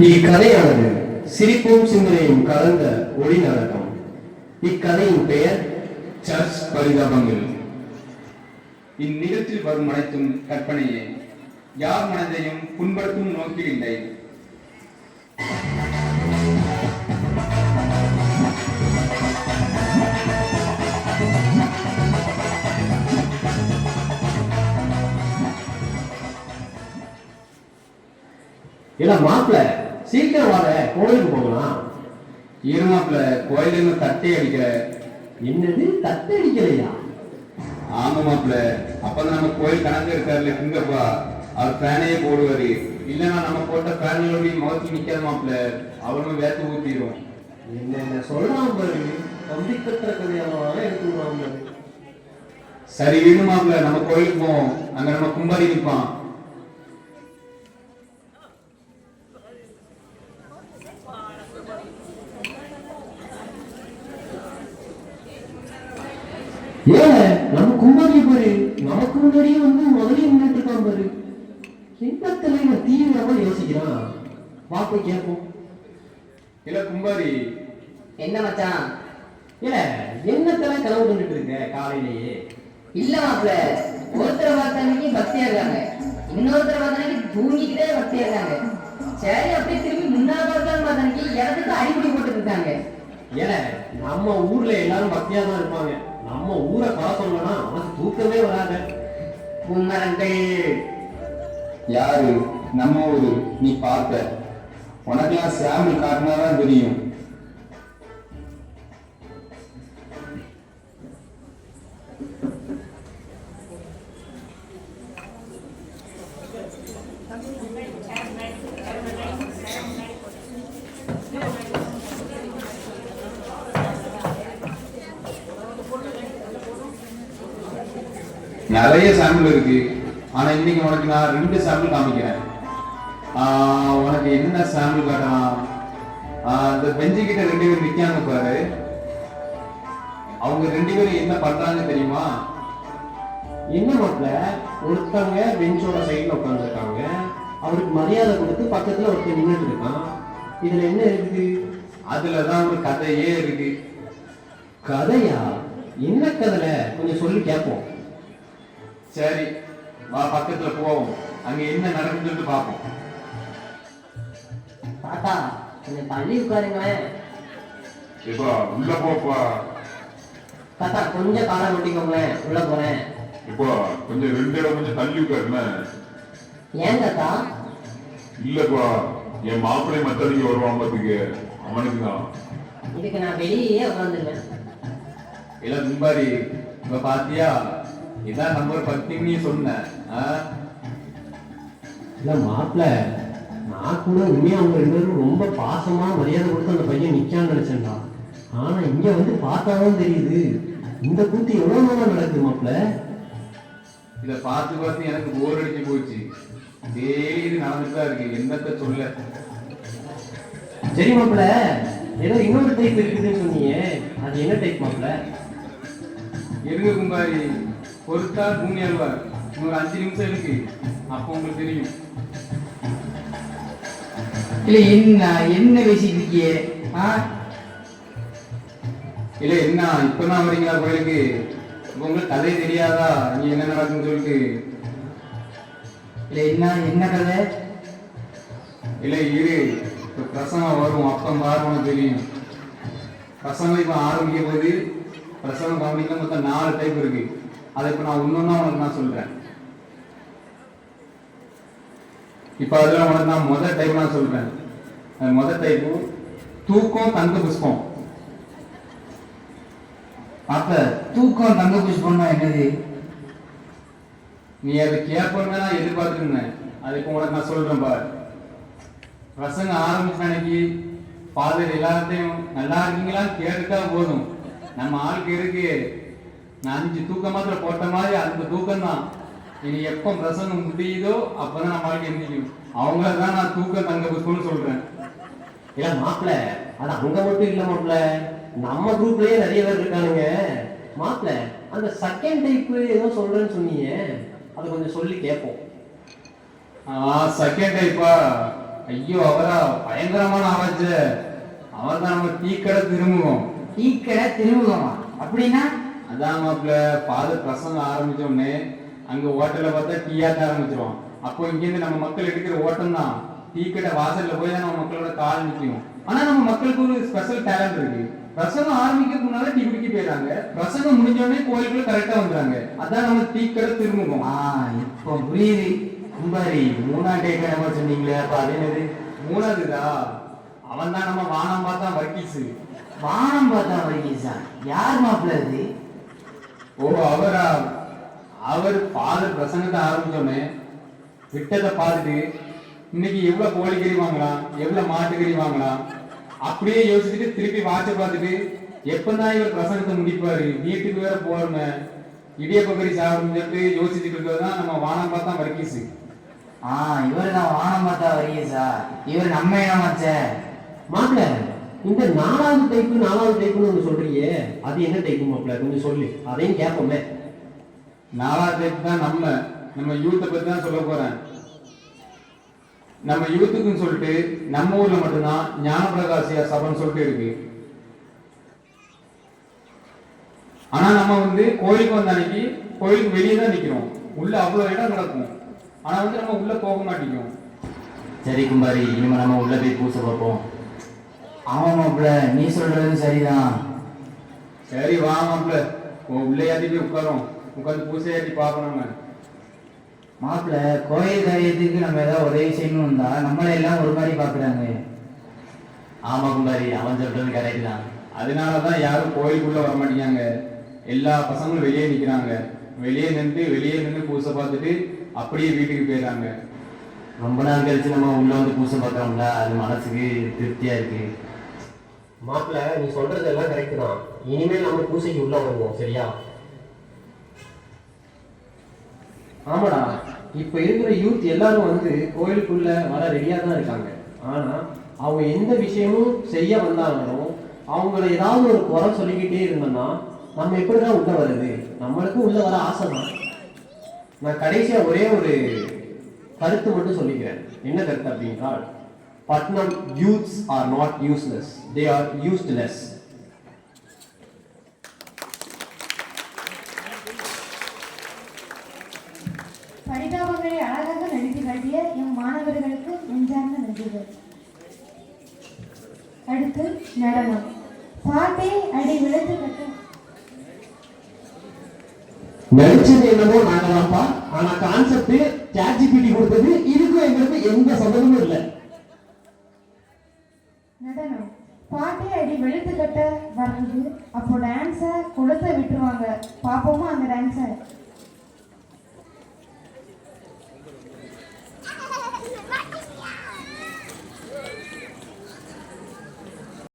இக்கதையானது சிரிப்பும் சிந்தனையும் கலந்த ஒளி நாடகம். இக்கதையின் பெயர் சர்ச் பரிதாபங்கள். இந்நிகழ்ச்சியில் வரும் அனைத்தும் கற்பனையே. யார் மனதையும் புண்படுத்தும் நோக்கில் இல்லை. இல்ல மாப்பிள்ள சீக்கிரம் வார கோயிலுக்கு போகலாம். இருமாப்புல கோயிலுன்னு தட்டி அடிக்கிற. என்னது? தத்தடிக்கலையா ஆமா மாப்பிள. அப்பதான் நம்ம கோயில் கணக்கு இருக்காருல்ல குங்கப்பா அவர் ஃபேனையே போடுவாரு. இல்லைன்னா நம்ம போட்ட ஃபேனோட முகத்தில் நிக்காத மாப்பிள. அவரும் வேத்து ஊத்திரும் என்னென்ன சொல்றான் பாரு. தம்பி கட்டுற கதையாம எடுத்துருவாங்க சரி வீடு மாப்பிள. நம்ம கோயிலுக்கு போவோம். அங்க நம்ம கும்பாரி நிற்பான் ஏன்? நம்ம கும்பாரி பாரு. நமக்கு முன்னாடியே வந்து முதலே நின்றுட்டு இருக்கான் பாரு. என்ன தலைவர் தீவிரமா யோசிக்கிறான். கேட்போம். இல்ல கும்பாரி என்ன மச்சான்? இல்ல என்னத்தெல்லாம் கனவு கண்டுட்டு இருக்க காலையிலேயே? இல்ல மாப்ள ஒருத்தரை பார்த்த அன்னைக்கு பக்தியா இருக்காங்க. இன்னொருத்தரை தூங்கிக்கிட்டே பக்தியா இருக்காங்க. சரி அப்படியே திரும்பி முன்னாள் பார்த்தாலும் பார்த்த அன்னைக்கு இடத்துக்கு அடிப்படி போட்டு இருக்காங்க. ஏல நம்ம ஊர்ல எல்லாரும் பக்தியா தான் இருப்பாங்க. நம்ம ஊரை குறை சொல்லணும்னா அவனுக்கு தூக்கமே வராது. கும்மரங்கள் யாரு? நம்ம ஊரு. நீ பார்த்த உனக்கெல்லாம் சாம்பிள் காட்டினாதான் தெரியும். நிறைய சாம்பிள் இருக்கு. ஆனா இன்னைக்கு உனக்கு நான் ரெண்டு சாம்பிள் காமிக்கிறேன். உனக்கு என்ன சாம்பிள் காட்டலாம்? அந்த இந்த பெஞ்சு கிட்ட ரெண்டு பேர் நிக்காங்க பாரு. அவங்க ரெண்டு பேரும் என்ன பண்றாங்க தெரியுமா? என்ன பண்ணல ஒருத்தவங்க பெஞ்சோட சைட்ல உட்காந்துருக்காங்க அவருக்கு மரியாதை கொடுத்து பக்கத்துல ஒருத்தர் நின்றுட்டு இருக்கான். இதுல என்ன இருக்குது அதுலதான் ஒரு கதையே இருக்கு. கதையா? என்ன கதையில கொஞ்சம் சொல்லி கேட்போம். சரி வா பக்கத்துல போவோம். அங்க என்ன நடக்குதுன்னு பார்ப்போம். தாத்தா கொஞ்சம் தள்ளி உட்காருங்களேன் ஏப்பா உள்ள போப்பா. தாத்தா கொஞ்சம் காலை ஒட்டிக்கோங்களேன் உள்ள போறேன். எப்பா கொஞ்சம் ரெண்டு இடம் கொஞ்சம் தள்ளி உட்காருன ஏன் தாத்தா? இல்லப்பா என் மாப்பிள்ளை மத்தடிக்கு வருவான் பாத்துக்க. அவனுக்கு தான். இதுக்கு நான் வெளியே உட்காந்துருவேன் இல்ல மும்பாரி இப்ப பாத்தியா? இதான் நம்பர் பத்துன்னு நீ சொன்ன. இல்ல மாப்பிள்ள நான் கூட உண்மையா அவங்க ரெண்டு பேரும் ரொம்ப பாசமா மரியாதை கொடுத்து அந்த பையன் நிக்கான்னு நினைச்சேன்டா ஆனா இங்க வந்து பார்த்தாதான் தெரியுது. இந்த கூத்து எவ்வளவு நாளா நடக்குது மாப்பிள்ள இத பார்த்து பார்த்து எனக்கு போர் அடிச்சு போச்சு. டெய்லி நடந்துட்டு இருக்கு. என்னத்த சொல்ல? சரி மாப்பிள்ள ஏதோ இன்னொரு டைப் இருக்குதுன்னு சொன்னீங்க. அது என்ன டைப் மாப்பிள்ள இருங்க கும்பாரி. பொறுத்தா பூமி அல்வார் இன்னொரு அஞ்சு நிமிஷம் இருக்கு. அப்போ உங்களுக்கு தெரியும். இல்ல என்ன என்ன பேசிட்டு இருக்கியே இல்ல என்ன இப்பதான் வரீங்களா கோயிலுக்கு? இப்ப உங்களுக்கு கதை தெரியாதா? நீ என்ன நடக்குன்னு சொல்லிட்டு. இல்ல என்ன என்ன கதை? இல்ல இரு. இப்ப பிரசவம் வரும். பாரு உனக்கு தெரியும். பிரசவம் இப்ப ஆரம்பிக்க போது பிரசவம் கவனிக்க மொத்தம் நாலு டைப் இருக்கு. அதை இப்ப நான் இன்னொன்னா உனக்கு நான் சொல்றேன். இப்ப அதுல உனக்கு நான் முதல் டைப் நான் சொல்றேன். முதல் டைப்பு தூக்கம் தங்க புஷ்பம். அப்ப தூக்கம் தங்க புஷ்பம்னா என்னது? நீ அதை கேட்போன்னு நான் எதிர்பார்த்துட்டு அது உனக்கு நான் சொல்றேன் பாரு. பிரசங்க ஆரம்பிச்ச அன்னைக்கு பாதர் எல்லாத்தையும் நல்லா இருக்கீங்களா? கேட்டுட்டா போதும். நம்ம ஆளுக்கு இருக்கு அஞ்சு தூக்க மாத்திர போட்ட மாதிரி அந்த தூக்கம் தான் இனி எப்போ பிரசங்கம் முடியுதோ அப்பதான் நம்ம ஆளுக்கு எந்திரிக்கும் அவங்கள தான் நான் தூக்கம் தங்க புஷ்பம்னு சொல்றேன் இல்ல மாப்பிள்ள அது அங்க மட்டும் இல்ல மாப்பிள்ள நம்ம குரூப்லயே நிறைய பேர் இருக்கானுங்க மாப்பிள்ள அந்த செகண்ட் டைப் ஏதோ சொல்றேன்னு சொன்னீங்க அதை கொஞ்சம் சொல்லி கேட்போம் செகண்ட் டைப்பா ஐயோ அவரா பயங்கரமான ஆராய்ச்சி அவர் தான் நம்ம டீ கடை திரும்புவோம் டீ கடை திருமுகமா அப்படின்னா அதான் மாப்பிள்ள ஃபாதர் பிரசங்க ஆரம்பிச்ச உடனே அங்க ஹோட்டல்ல பார்த்தா டீ ஆட்ட ஆரம்பிச்சிருவோம். அப்போ இங்கிருந்து நம்ம மக்கள் எடுக்கிற ஓட்டம் தான். டீ கடை வாசல்ல போய் தான் நம்ம மக்களோட கால் நிற்கும் ஆனா நம்ம மக்களுக்கு ஒரு ஸ்பெஷல் டேலண்ட் இருக்கு. பிரசங்கம் ஆரம்பிக்கிறதுக்கு முன்னால டீ குடிக்க போயிடுறாங்க. பிரசங்கம் முடிஞ்ச உடனே கோயிலுக்குள்ள கரெக்டா வந்துறாங்க அதான் நம்ம டீ கடை திரும்புவோம் ஆ இப்போ புரியுது. கும்பாரி மூணாம் டே கடமை சொன்னீங்களே அப்ப அது என்னது? மூணாவதுடா அவன் தான் நம்ம வானம் பார்த்தா வக்கீசு வானம் பார்த்தா வரைக்கும் சார் யார் மாப்பிள்ள அது? ஓ அவரா? அவர் ஃபாதர் பிரசங்கத்தை ஆரம்பிச்சோடனே விட்டதை பார்த்துட்டு இன்னைக்கு எவ்வளவு கோழிக்கறி வாங்கலாம் எவ்வளவு மாட்டுக்கறி வாங்கலாம்? அப்படியே யோசிச்சுட்டு திருப்பி வாட்சை பார்த்துட்டு எப்பதான் இவர் பிரசங்கத்தை முடிப்பாரு? வீட்டுக்கு வேற போறோமே. இடியப்ப கறி சாப்பிடணும்னு சொல்லிட்டு யோசிச்சுட்டு இருக்கிறது தான் நம்ம வானம் பார்த்தா வர்க்கீஸு ஆ இவர் தான் வானம் பார்த்தா வரைக்கும் சார் இவர் நம்ம இனமாச்சே மாப்பிள்ள? இந்த நாலாவது டைப்பு நாலாவது டைப்புன்னு ஒன்று சொல்றியே அது என்ன டைப்பு மாப்பிள்ள? கொஞ்சம் சொல்லு. அதையும் கேட்போமே நாலாவது டைப் தான் நம்ம நம்ம யூத்தை பத்தி தான் சொல்ல போறேன். நம்ம யூத்துக்குன்னு சொல்லிட்டு நம்ம ஊர்ல மட்டும்தான் ஞானபிரகாசியா சபைன்னு சொல்லிட்டு இருக்கு. ஆனா நம்ம வந்து கோயிலுக்கு வந்த அன்னைக்கு கோயிலுக்கு வெளியே தான் நிக்கிறோம். உள்ள அவ்வளவு இடம் கிடக்கும். ஆனா வந்து நம்ம உள்ள போக மாட்டேங்கிறோம். சரி கும்பாரி. இனிமே நம்ம உள்ள போய் பூச பார்ப்போம். ஆமா மாப்பிள்ள நீ சொல்றதும் சரிதான். சரி வா மாப்பிள்ள. உள்ளேயாட்டி போய் உட்காரோம். உட்காந்து பூசையாட்டி நம்ம. மாப்பிள்ள கோயில் காரியத்துக்கு நம்ம ஏதாவது உதவி செய்யணும் வந்தா நம்மளை எல்லாம் ஒரு மாதிரி பாக்குறாங்க ஆமா கும்பாரி அவன் சொல்றது கரெக்ட் தான். அதனாலதான் யாரும் கோயிலுக்குள்ள வர மாட்டேங்காங்க எல்லா பசங்களும் வெளியே நிக்கிறாங்க. வெளியே நின்று வெளியே நின்று பூசை பார்த்துட்டு அப்படியே வீட்டுக்கு போயிடுறாங்க. ரொம்ப நாள் கழிச்சு நம்ம உள்ள வந்து பூசை பார்க்கறோம்ல அது மனசுக்கு திருப்தியா இருக்கு. மாப்பிள்ள நீ சொல்றது எல்லாம் கரெக்ட் தான். இனிமேல் நம்ம பூசைக்கு உள்ள வருவோம் சரியா? ஆமாடா. இப்ப இருக்கிற யூத் எல்லாரும் வந்து கோயிலுக்குள்ள வர ரெடியா தான் இருக்காங்க. ஆனா அவங்க எந்த விஷயமும் செய்ய வந்தாங்களோ அவங்கள ஏதாவது ஒரு குறை சொல்லிக்கிட்டே இருந்தோம்னா நம்ம எப்படிதான் உள்ள வருது நம்மளுக்கும் உள்ள வர ஆசை தான். நான் கடைசியா ஒரே ஒரு கருத்து மட்டும் சொல்லிக்கிறேன். என்ன கருத்து அப்படின்றால் Patnam youths are not useless they are useless பரிதாபங்களை அழகாக நடித்து காட்டிய எம் மாணவர்களுக்கு நெஞ்சார்ந்த நன்றிகள். அடுத்து நடனம். பாட்டை அடி விழுத்து கட்டும் நடிச்சது என்னமோ நாங்களாம்ப்பா ஆனா கான்செப்ட் சாட் ஜிபிடி கொடுத்தது இதுக்கும் எங்களுக்கு எந்த சம்மந்தமும் இல்லை. பாட்டி அடி வெளுத்து கட்ட வர்றது அப்போ டான்ஸை குளத்தை விட்டுருவாங்க. பார்ப்போமா அந்த டான்ஸை